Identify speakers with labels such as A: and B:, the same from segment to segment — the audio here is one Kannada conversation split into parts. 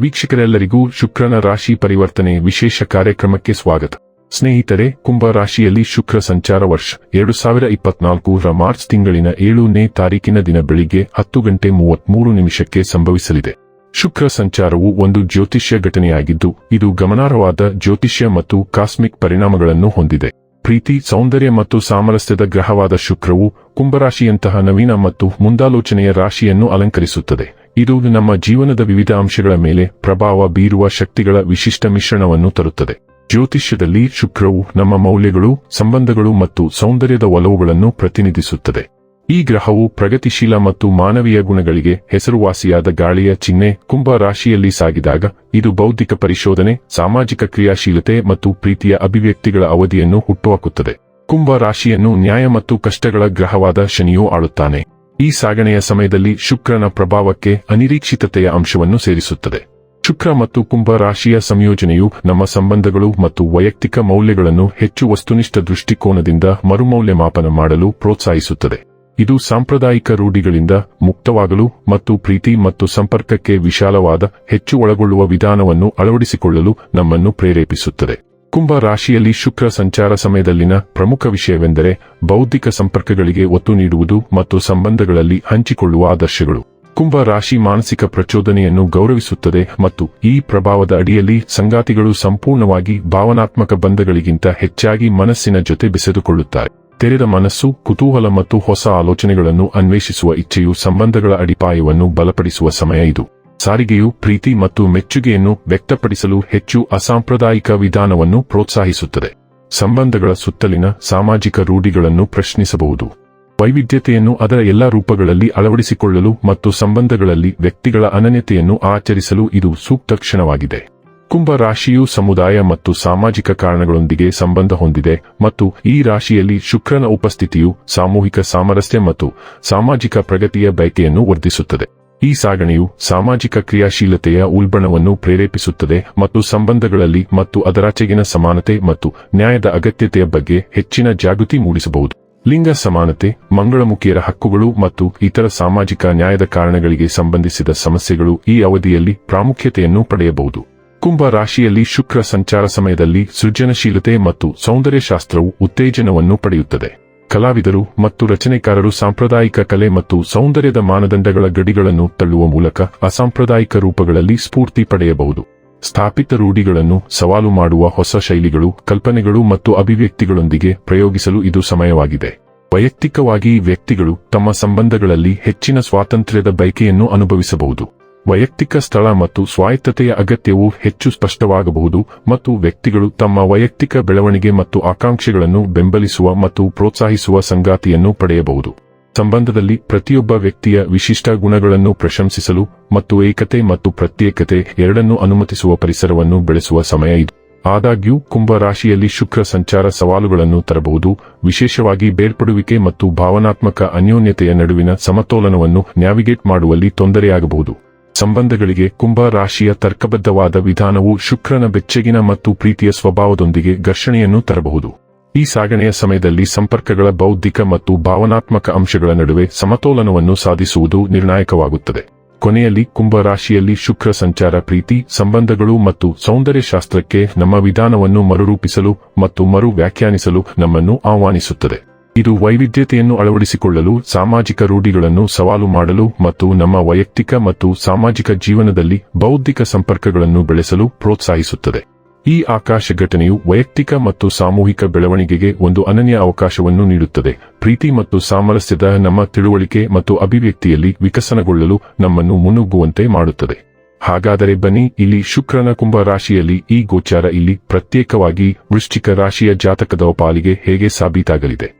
A: ವೀಕ್ಷಕರೆಲ್ಲರಿಗೂ ಶುಕ್ರನ ರಾಶಿ ಪರಿವರ್ತನೆ ವಿಶೇಷ ಕಾರ್ಯಕ್ರಮಕ್ಕೆ ಸ್ವಾಗತ. ಸ್ನೇಹಿತರೆ, ಕುಂಭ ರಾಶಿಯಲ್ಲಿ ಶುಕ್ರ ಸಂಚಾರ ವರ್ಷ ಎರಡು ಸಾವಿರ ಇಪ್ಪತ್ನಾಲ್ಕರ ಮಾರ್ಚ್ ತಿಂಗಳಿನ ಏಳನೇ ತಾರೀಕಿನ ದಿನ ಬೆಳಿಗ್ಗೆ ಹತ್ತು ಗಂಟೆ ಮೂವತ್ಮೂರು ನಿಮಿಷಕ್ಕೆ ಸಂಭವಿಸಲಿದೆ. ಶುಕ್ರ ಸಂಚಾರವು ಒಂದು ಜ್ಯೋತಿಷ್ಯ ಘಟನೆಯಾಗಿದ್ದು, ಇದು ಗಮನಾರ್ಹವಾದ ಜ್ಯೋತಿಷ್ಯ ಮತ್ತು ಕಾಸ್ಮಿಕ್ ಪರಿಣಾಮಗಳನ್ನು ಹೊಂದಿದೆ. ಪ್ರೀತಿ, ಸೌಂದರ್ಯ ಮತ್ತು ಸಾಮರಸ್ಯದ ಗ್ರಹವಾದ ಶುಕ್ರವು ಕುಂಭರಾಶಿಯಂತಹ ನವೀನ ಮತ್ತು ಮುಂದಾಲೋಚನೆಯ ರಾಶಿಯನ್ನು ಅಲಂಕರಿಸುತ್ತದೆ. ಇದು ನಮ್ಮ ಜೀವನದ ವಿವಿಧ ಅಂಶಗಳ ಮೇಲೆ ಪ್ರಭಾವ ಬೀರುವ ಶಕ್ತಿಗಳ ವಿಶಿಷ್ಟ ಮಿಶ್ರಣವನ್ನು ತರುತ್ತದೆ. ಜ್ಯೋತಿಷ್ಯದಲ್ಲಿ ಶುಕ್ರವು ನಮ್ಮ ಮೌಲ್ಯಗಳು, ಸಂಬಂಧಗಳು ಮತ್ತು ಸೌಂದರ್ಯದ ಒಲವುಗಳನ್ನು ಪ್ರತಿನಿಧಿಸುತ್ತದೆ. ಈ ಗ್ರಹವು ಪ್ರಗತಿಶೀಲ ಮತ್ತು ಮಾನವೀಯ ಗುಣಗಳಿಗೆ ಹೆಸರುವಾಸಿಯಾದ ಗಾಳಿಯ ಚಿಹ್ನೆ ಕುಂಭ ರಾಶಿಯಲ್ಲಿ ಸಾಗಿದಾಗ, ಇದು ಬೌದ್ಧಿಕ ಪರಿಶೋಧನೆ, ಸಾಮಾಜಿಕ ಕ್ರಿಯಾಶೀಲತೆ ಮತ್ತು ಪ್ರೀತಿಯ ಅಭಿವ್ಯಕ್ತಿಗಳ ಅವಧಿಯನ್ನು ಹುಟ್ಟುಹಾಕುತ್ತದೆ. ಕುಂಭ ರಾಶಿಯನ್ನು ನ್ಯಾಯ ಮತ್ತು ಕಷ್ಟಗಳ ಗ್ರಹವಾದ ಶನಿಯೂ ಆಳುತ್ತಾನೆ. ಈ ಸಾಗಣೆಯ ಸಮಯದಲ್ಲಿ ಶುಕ್ರನ ಪ್ರಭಾವಕ್ಕೆ ಅನಿರೀಕ್ಷಿತತೆಯ ಅಂಶವನ್ನು ಸೇರಿಸುತ್ತದೆ. ಶುಕ್ರ ಮತ್ತು ಕುಂಭ ರಾಶಿಯ ಸಂಯೋಜನೆಯು ನಮ್ಮ ಸಂಬಂಧಗಳು ಮತ್ತು ವೈಯಕ್ತಿಕ ಮೌಲ್ಯಗಳನ್ನು ಹೆಚ್ಚು ವಸ್ತುನಿಷ್ಠ ದೃಷ್ಟಿಕೋನದಿಂದ ಮರುಮೌಲ್ಯಮಾಪನ ಮಾಡಲು ಪ್ರೋತ್ಸಾಹಿಸುತ್ತದೆ. ಇದು ಸಾಂಪ್ರದಾಯಿಕ ರೂಢಿಗಳಿಂದ ಮುಕ್ತವಾಗಲು ಮತ್ತು ಪ್ರೀತಿ ಮತ್ತು ಸಂಪರ್ಕಕ್ಕೆ ವಿಶಾಲವಾದ, ಹೆಚ್ಚು ಒಳಗೊಳ್ಳುವ ವಿಧಾನವನ್ನು ಅಳವಡಿಸಿಕೊಳ್ಳಲು ನಮ್ಮನ್ನು ಪ್ರೇರೇಪಿಸುತ್ತದೆ. ಕುಂಭ ರಾಶಿಯಲ್ಲಿ ಶುಕ್ರ ಸಂಚಾರ ಸಮಯದಲ್ಲಿನ ಪ್ರಮುಖ ವಿಷಯವೆಂದರೆ ಬೌದ್ಧಿಕ ಸಂಪರ್ಕಗಳಿಗೆ ಒತ್ತು ನೀಡುವುದು ಮತ್ತು ಸಂಬಂಧಗಳಲ್ಲಿ ಹಂಚಿಕೊಳ್ಳುವ ಆದರ್ಶಗಳು. ಕುಂಭ ರಾಶಿ ಮಾನಸಿಕ ಪ್ರಚೋದನೆಯನ್ನು ಗೌರವಿಸುತ್ತದೆ ಮತ್ತು ಈ ಪ್ರಭಾವದ ಅಡಿಯಲ್ಲಿ ಸಂಗಾತಿಗಳು ಸಂಪೂರ್ಣವಾಗಿ ಭಾವನಾತ್ಮಕ ಬಂಧಗಳಿಗಿಂತ ಹೆಚ್ಚಾಗಿ ಮನಸ್ಸಿನ ಜೊತೆ ಬೆಸೆದುಕೊಳ್ಳುತ್ತಾರೆ. ತೆರೆದ ಮನಸ್ಸು, ಕುತೂಹಲ ಮತ್ತು ಹೊಸ ಆಲೋಚನೆಗಳನ್ನು ಅನ್ವೇಷಿಸುವ ಇಚ್ಛೆಯು ಸಂಬಂಧಗಳ ಅಡಿಪಾಯವನ್ನು ಬಲಪಡಿಸುವ ಸಮಯ ಇದು. ಸಾರಿಗೆಯು ಪ್ರೀತಿ ಮತ್ತು ಮೆಚ್ಚುಗೆಯನ್ನು ವ್ಯಕ್ತಪಡಿಸಲು ಹೆಚ್ಚು ಅಸಾಂಪ್ರದಾಯಿಕ ವಿಧಾನವನ್ನು ಪ್ರೋತ್ಸಾಹಿಸುತ್ತದೆ. ಸಂಬಂಧಗಳ ಸುತ್ತಲಿನ ಸಾಮಾಜಿಕ ರೂಢಿಗಳನ್ನು ಪ್ರಶ್ನಿಸಬಹುದು. ವೈವಿಧ್ಯತೆಯನ್ನು ಅದರ ಎಲ್ಲಾ ರೂಪಗಳಲ್ಲಿ ಅಳವಡಿಸಿಕೊಳ್ಳಲು ಮತ್ತು ಸಂಬಂಧಗಳಲ್ಲಿ ವ್ಯಕ್ತಿಗಳ ಅನನ್ಯತೆಯನ್ನು ಆಚರಿಸಲು ಇದು ಸೂಕ್ತ ಕ್ಷಣವಾಗಿದೆ. ಕುಂಭ ರಾಶಿಯು ಸಮುದಾಯ ಮತ್ತು ಸಾಮಾಜಿಕ ಕಾರಣಗಳೊಂದಿಗೆ ಸಂಬಂಧ ಹೊಂದಿದೆ ಮತ್ತು ಈ ರಾಶಿಯಲ್ಲಿ ಶುಕ್ರನ ಉಪಸ್ಥಿತಿಯು ಸಾಮೂಹಿಕ ಸಾಮರಸ್ಯ ಮತ್ತು ಸಾಮಾಜಿಕ ಪ್ರಗತಿಯ ಬಯಕೆಯನ್ನು ವರ್ಧಿಸುತ್ತದೆ. ಈ ಸಾಗಣೆಯು ಸಾಮಾಜಿಕ ಕ್ರಿಯಾಶೀಲತೆಯ ಉಲ್ಬಣವನ್ನು ಪ್ರೇರೇಪಿಸುತ್ತದೆ ಮತ್ತು ಸಂಬಂಧಗಳಲ್ಲಿ ಮತ್ತು ಅದರಾಚೆಗಿನ ಸಮಾನತೆ ಮತ್ತು ನ್ಯಾಯದ ಅಗತ್ಯತೆಯ ಬಗ್ಗೆ ಹೆಚ್ಚಿನ ಜಾಗೃತಿ ಮೂಡಿಸಬಹುದು. ಲಿಂಗ ಸಮಾನತೆ, ಮಂಗಳಮುಖಿಯರ ಹಕ್ಕುಗಳು ಮತ್ತು ಇತರ ಸಾಮಾಜಿಕ ನ್ಯಾಯದ ಕಾರಣಗಳಿಗೆ ಸಂಬಂಧಿಸಿದ ಸಮಸ್ಯೆಗಳು ಈ ಅವಧಿಯಲ್ಲಿ ಪ್ರಾಮುಖ್ಯತೆಯನ್ನು ಪಡೆಯಬಹುದು. ಕುಂಭ ರಾಶಿಯಲ್ಲಿ ಶುಕ್ರ ಸಂಚಾರ ಸಮಯದಲ್ಲಿ ಸೃಜನಶೀಲತೆ ಮತ್ತು ಸೌಂದರ್ಯಶಾಸ್ತ್ರವು ಉತ್ತೇಜನವನ್ನು ಪಡೆಯುತ್ತದೆ. ಕಲಾವಿದರು ಮತ್ತು ರಚನೆಕಾರರು ಸಾಂಪ್ರದಾಯಿಕ ಕಲೆ ಮತ್ತು ಸೌಂದರ್ಯದ ಮಾನದಂಡಗಳ ಗಡಿಗಳನ್ನು ತಳ್ಳುವ ಮೂಲಕ ಅಸಾಂಪ್ರದಾಯಿಕ ರೂಪಗಳಲ್ಲಿ ಸ್ಫೂರ್ತಿ ಪಡೆಯಬಹುದು. ಸ್ಥಾಪಿತ ರೂಢಿಗಳನ್ನು ಸವಾಲು ಮಾಡುವ ಹೊಸ ಶೈಲಿಗಳು, ಕಲ್ಪನೆಗಳು ಮತ್ತು ಅಭಿವ್ಯಕ್ತಿಗಳೊಂದಿಗೆ ಪ್ರಯೋಗಿಸಲು ಇದು ಸಮಯವಾಗಿದೆ. ವೈಯಕ್ತಿಕವಾಗಿ ವ್ಯಕ್ತಿಗಳು ತಮ್ಮ ಸಂಬಂಧಗಳಲ್ಲಿ ಹೆಚ್ಚಿನ ಸ್ವಾತಂತ್ರ್ಯದ ಬಯಕೆಯನ್ನು ಅನುಭವಿಸಬಹುದು. ವೈಯಕ್ತಿಕ ಸ್ಥಳ ಮತ್ತು ಸ್ವಾಯತ್ತತೆಯ ಅಗತ್ಯವು ಹೆಚ್ಚು ಸ್ಪಷ್ಟವಾಗಬಹುದು ಮತ್ತು ವ್ಯಕ್ತಿಗಳು ತಮ್ಮ ವೈಯಕ್ತಿಕ ಬೆಳವಣಿಗೆ ಮತ್ತು ಆಕಾಂಕ್ಷೆಗಳನ್ನು ಬೆಂಬಲಿಸುವ ಮತ್ತು ಪ್ರೋತ್ಸಾಹಿಸುವ ಸಂಗಾತಿಯನ್ನು ಪಡೆಯಬಹುದು. ಸಂಬಂಧದಲ್ಲಿ ಪ್ರತಿಯೊಬ್ಬ ವ್ಯಕ್ತಿಯ ವಿಶಿಷ್ಟ ಗುಣಗಳನ್ನು ಪ್ರಶಂಸಿಸಲು ಮತ್ತು ಏಕತೆ ಮತ್ತು ಪ್ರತ್ಯೇಕತೆ ಎರಡನ್ನೂ ಅನುಮತಿಸುವ ಪರಿಸರವನ್ನು ಬೆಳೆಸುವ ಸಮಯ ಇದು. ಆದಾಗ್ಯೂ, ಕುಂಭ ರಾಶಿಯಲ್ಲಿ ಶುಕ್ರ ಸಂಚಾರ ಸವಾಲುಗಳನ್ನು ತರಬಹುದು, ವಿಶೇಷವಾಗಿ ಬೇರ್ಪಡುವಿಕೆ ಮತ್ತು ಭಾವನಾತ್ಮಕ ಅನ್ಯೋನ್ಯತೆಯ ನಡುವಿನ ಸಮತೋಲನವನ್ನು ನ್ಯಾವಿಗೇಟ್ ಮಾಡುವಲ್ಲಿ ತೊಂದರೆಯಾಗಬಹುದು. ಸಂಬಂಧಗಳಿಗೆ ಕುಂಭ ರಾಶಿಯ ತರ್ಕಬದ್ಧವಾದ ವಿಧಾನವು ಶುಕ್ರನ ಬೆಚ್ಚಗಿನ ಮತ್ತು ಪ್ರೀತಿಯ ಸ್ವಭಾವದೊಂದಿಗೆ ಘರ್ಷಣೆಯನ್ನು ತರಬಹುದು. ಈ ಸಾಗಣೆಯ ಸಮಯದಲ್ಲಿ ಸಂಪರ್ಕಗಳ ಬೌದ್ಧಿಕ ಮತ್ತು ಭಾವನಾತ್ಮಕ ಅಂಶಗಳ ನಡುವೆ ಸಮತೋಲನವನ್ನು ಸಾಧಿಸುವುದು ನಿರ್ಣಾಯಕವಾಗುತ್ತದೆ. ಕೊನೆಯಲ್ಲಿ ಕುಂಭ ರಾಶಿಯಲ್ಲಿ ಶುಕ್ರ ಸಂಚಾರ ಪ್ರೀತಿ, ಸಂಬಂಧಗಳು ಮತ್ತು ಸೌಂದರ್ಯಶಾಸ್ತ್ರಕ್ಕೆ ನಮ್ಮ ವಿಧಾನವನ್ನು ಮರುರೂಪಿಸಲು ಮತ್ತು ಮರು ವ್ಯಾಖ್ಯಾನಿಸಲು ನಮ್ಮನ್ನು ಆಹ್ವಾನಿಸುತ್ತದೆ. ಇದು ವೈವಿಧ್ಯತೆಯನ್ನು ಅಳವಡಿಸಿಕೊಳ್ಳಲು, ಸಾಮಾಜಿಕ ರೂಢಿಗಳನ್ನು ಸವಾಲು ಮಾಡಲು ಮತ್ತು ನಮ್ಮ ವೈಯಕ್ತಿಕ ಮತ್ತು ಸಾಮಾಜಿಕ ಜೀವನದಲ್ಲಿ ಬೌದ್ಧಿಕ ಸಂಪರ್ಕಗಳನ್ನು ಬೆಳೆಸಲು ಪ್ರೋತ್ಸಾಹಿಸುತ್ತದೆ. ಈ ಆಕಾಶ ಘಟನೆಯು ವೈಯಕ್ತಿಕ ಮತ್ತು ಸಾಮೂಹಿಕ ಬೆಳವಣಿಗೆಗೆ ಒಂದು ಅನನ್ಯ ಅವಕಾಶವನ್ನು ನೀಡುತ್ತದೆ. ಪ್ರೀತಿ ಮತ್ತು ಸಾಮರಸ್ಯದ ನಮ್ಮ ತಿಳುವಳಿಕೆ ಮತ್ತು ಅಭಿವ್ಯಕ್ತಿಯಲ್ಲಿ ವಿಕಸನಗೊಳ್ಳಲು ನಮ್ಮನ್ನು ಮುನ್ನುಗ್ಗುವಂತೆ ಮಾಡುತ್ತದೆ. ಹಾಗಾದರೆ ಬನ್ನಿ, ಇಲ್ಲಿ ಶುಕ್ರನ ಕುಂಭ ರಾಶಿಯಲ್ಲಿ ಈ ಗೋಚಾರ ಇಲ್ಲಿ ಪ್ರತ್ಯೇಕವಾಗಿ ವೃಶ್ಚಿಕ ರಾಶಿಯ ಜಾತಕದ ಪಾಲಿಗೆ ಹೇಗೆ ಸಾಬೀತಾಗಲಿದೆ?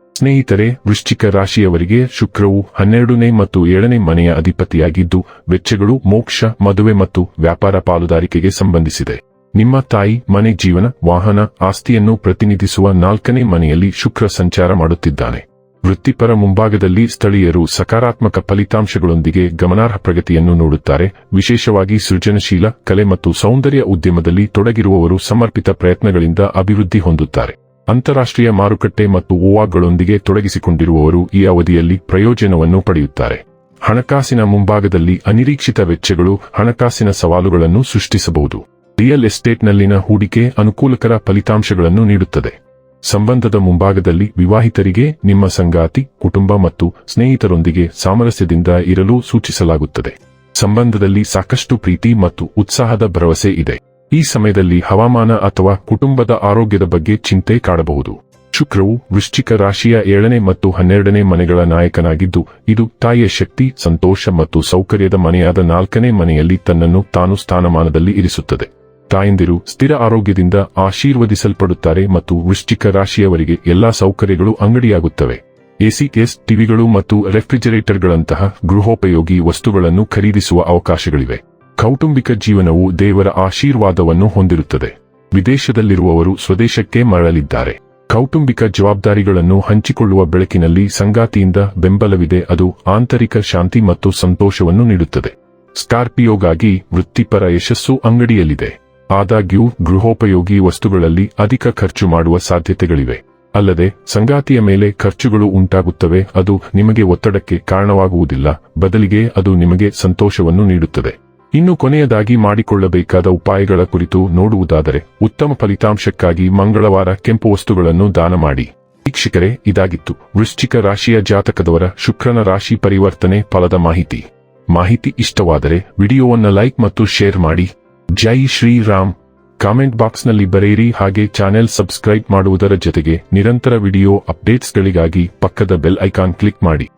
A: ಸ್ನೇಹಿತರೆ, ವೃಶ್ಚಿಕ ರಾಶಿಯವರಿಗೆ ಶುಕ್ರವು ಹನ್ನೆರಡನೇ ಮತ್ತು ಏಳನೇ ಮನೆಯ ಅಧಿಪತಿಯಾಗಿದ್ದು, ವೆಚ್ಚಗಳು ಮೋಕ್ಷ, ಮದುವೆ ಮತ್ತು ವ್ಯಾಪಾರ ಪಾಲುದಾರಿಕೆಗೆ ಸಂಬಂಧಿಸಿದೆ. ನಿಮ್ಮ ತಾಯಿ, ಮನೆ ಜೀವನ, ವಾಹನ, ಆಸ್ತಿಯನ್ನು ಪ್ರತಿನಿಧಿಸುವ ನಾಲ್ಕನೇ ಮನೆಯಲ್ಲಿ ಶುಕ್ರ ಸಂಚಾರ ಮಾಡುತ್ತಿದ್ದಾನೆ. ವೃತ್ತಿಪರ ಮುಂಭಾಗದಲ್ಲಿ ಸ್ಥಳೀಯರು ಸಕಾರಾತ್ಮಕ ಫಲಿತಾಂಶಗಳೊಂದಿಗೆ ಗಮನಾರ್ಹ ಪ್ರಗತಿಯನ್ನು ನೋಡುತ್ತಾರೆ. ವಿಶೇಷವಾಗಿ ಸೃಜನಶೀಲ, ಕಲೆ ಮತ್ತು ಸೌಂದರ್ಯ ಉದ್ಯಮದಲ್ಲಿ ತೊಡಗಿರುವವರು ಸಮರ್ಪಿತ ಪ್ರಯತ್ನಗಳಿಂದ ಅಭಿವೃದ್ಧಿ ಹೊಂದುತ್ತಾರೆ. ಅಂತಾರಾಷ್ಟ್ರೀಯ ಮಾರುಕಟ್ಟೆ ಮತ್ತು ಓವಾಗಳೊಂದಿಗೆ ತೊಡಗಿಸಿಕೊಂಡಿರುವವರು ಈ ಅವಧಿಯಲ್ಲಿ ಪ್ರಯೋಜನವನ್ನು ಪಡೆಯುತ್ತಾರೆ. ಹಣಕಾಸಿನ ಮುಂಭಾಗದಲ್ಲಿ ಅನಿರೀಕ್ಷಿತ ವೆಚ್ಚಗಳು ಹಣಕಾಸಿನ ಸವಾಲುಗಳನ್ನು ಸೃಷ್ಟಿಸಬಹುದು. ರಿಯಲ್ ಎಸ್ಟೇಟ್ನಲ್ಲಿನ ಹೂಡಿಕೆ ಅನುಕೂಲಕರ ಫಲಿತಾಂಶಗಳನ್ನು ನೀಡುತ್ತದೆ. ಸಂಬಂಧದ ಮುಂಭಾಗದಲ್ಲಿ ವಿವಾಹಿತರಿಗೆ, ನಿಮ್ಮ ಸಂಗಾತಿ, ಕುಟುಂಬ ಮತ್ತು ಸ್ನೇಹಿತರೊಂದಿಗೆ ಸಾಮರಸ್ಯದಿಂದ ಇರಲು ಸೂಚಿಸಲಾಗುತ್ತದೆ. ಸಂಬಂಧದಲ್ಲಿ ಸಾಕಷ್ಟು ಪ್ರೀತಿ ಮತ್ತು ಉತ್ಸಾಹದ ಭರವಸೆ ಇದೆ. ಈ ಸಮಯದಲ್ಲಿ ಹವಾಮಾನ ಅಥವಾ ಕುಟುಂಬದ ಆರೋಗ್ಯದ ಬಗ್ಗೆ ಚಿಂತೆ ಕಾಡಬಹುದು. ಶುಕ್ರವು ವೃಶ್ಚಿಕ ರಾಶಿಯ ಏಳನೇ ಮತ್ತು ಹನ್ನೆರಡನೇ ಮನೆಗಳ ನಾಯಕನಾಗಿದ್ದು, ಇದು ತಾಯಿಯ ಶಕ್ತಿ, ಸಂತೋಷ ಮತ್ತು ಸೌಕರ್ಯದ ಮನೆಯಾದ ನಾಲ್ಕನೇ ಮನೆಯಲ್ಲಿ ತನ್ನನ್ನು ತಾನು ಸ್ಥಾನಮಾನದಲ್ಲಿ ಇರಿಸುತ್ತದೆ. ತಾಯಂದಿರು ಸ್ಥಿರ ಆರೋಗ್ಯದಿಂದ ಆಶೀರ್ವದಿಸಲ್ಪಡುತ್ತಾರೆ ಮತ್ತು ವೃಶ್ಚಿಕ ರಾಶಿಯವರಿಗೆ ಎಲ್ಲಾ ಸೌಕರ್ಯಗಳು ಅಂಗಡಿಯಾಗುತ್ತವೆ. ಎಸಿ ಎಸಿಎಸ್ ಟಿವಿಗಳು ಮತ್ತು ರೆಫ್ರಿಜರೇಟರ್ಗಳಂತಹ ಗೃಹೋಪಯೋಗಿ ವಸ್ತುಗಳನ್ನು ಖರೀದಿಸುವ ಅವಕಾಶಗಳಿವೆ. ಕೌಟುಂಬಿಕ ಜೀವನವು ದೇವರ ಆಶೀರ್ವಾದವನ್ನು ಹೊಂದಿರುತ್ತದೆ. ವಿದೇಶದಲ್ಲಿರುವವರು ಸ್ವದೇಶಕ್ಕೆ ಮರಳಲಿದ್ದಾರೆ ಕೌಟುಂಬಿಕ ಜವಾಬ್ದಾರಿಗಳನ್ನು ಹಂಚಿಕೊಳ್ಳುವ ಬೆಳಕಿನಲ್ಲಿ ಸಂಗಾತಿಯಿಂದ ಬೆಂಬಲವಿದೆ. ಅದು ಆಂತರಿಕ ಶಾಂತಿ ಮತ್ತು ಸಂತೋಷವನ್ನು ನೀಡುತ್ತದೆ. ಸ್ಕಾರ್ಪಿಯೋಗಾಗಿ ವೃತ್ತಿಪರ ಯಶಸ್ಸು ಅಂಗಡಿಯಲ್ಲಿದೆ. ಆದಾಗ್ಯೂ, ಗೃಹೋಪಯೋಗಿ ವಸ್ತುಗಳಲ್ಲಿ ಅಧಿಕ ಖರ್ಚು ಮಾಡುವ ಸಾಧ್ಯತೆಗಳಿವೆ. ಅಲ್ಲದೆ, ಸಂಗಾತಿಯ ಮೇಲೆ ಖರ್ಚುಗಳು ಉಂಟಾಗುತ್ತವೆ. ಅದು ನಿಮಗೆ ಒತ್ತಡಕ್ಕೆ ಕಾರಣವಾಗುವುದಿಲ್ಲ. ಬದಲಿಗೆ ಅದು ನಿಮಗೆ ಸಂತೋಷವನ್ನು ನೀಡುತ್ತದೆ. ಇನ್ನು ಕೊನೆಯದಾಗಿ ಮಾಡಿಕೊಳ್ಳಬೇಕಾದ ಉಪಾಯಗಳ ಕುರಿತು ನೋಡುವುದಾದರೆ ಉತ್ತಮ ಫಲಿತಾಂಶಕ್ಕಾಗಿ ಮಂಗಳವಾರ ಕೆಂಪು ವಸ್ತುಗಳನ್ನು ದಾನ ಮಾಡಿ. ವೀಕ್ಷಕರೇ, ಇದಾಗಿತ್ತು. ವೃಶ್ಚಿಕ ರಾಶಿಯ ಜಾತಕದವರ ಶುಕ್ರನ ರಾಶಿ ಪರಿವರ್ತನೆ ಫಲದ ಮಾಹಿತಿ. ಮಾಹಿತಿ ಇಷ್ಟವಾದರೆ ವಿಡಿಯೋವನ್ನು ಲೈಕ್ ಮತ್ತು ಶೇರ್ ಮಾಡಿ. ಜೈ ಶ್ರೀರಾಮ್. ಕಾಮೆಂಟ್ ಬಾಕ್ಸ್ನಲ್ಲಿ ಬರೆಯಿರಿ ಹಾಗೆ ಚಾನೆಲ್ ಸಬ್ಸ್ಕ್ರೈಬ್ ಮಾಡುವುದರ ಜೊತೆಗೆ ನಿರಂತರ ವಿಡಿಯೋ ಅಪ್ಡೇಟ್ಸ್ಗಳಿಗಾಗಿ ಪಕ್ಕದ ಬೆಲ್ ಐಕಾನ್ ಕ್ಲಿಕ್ ಮಾಡಿ.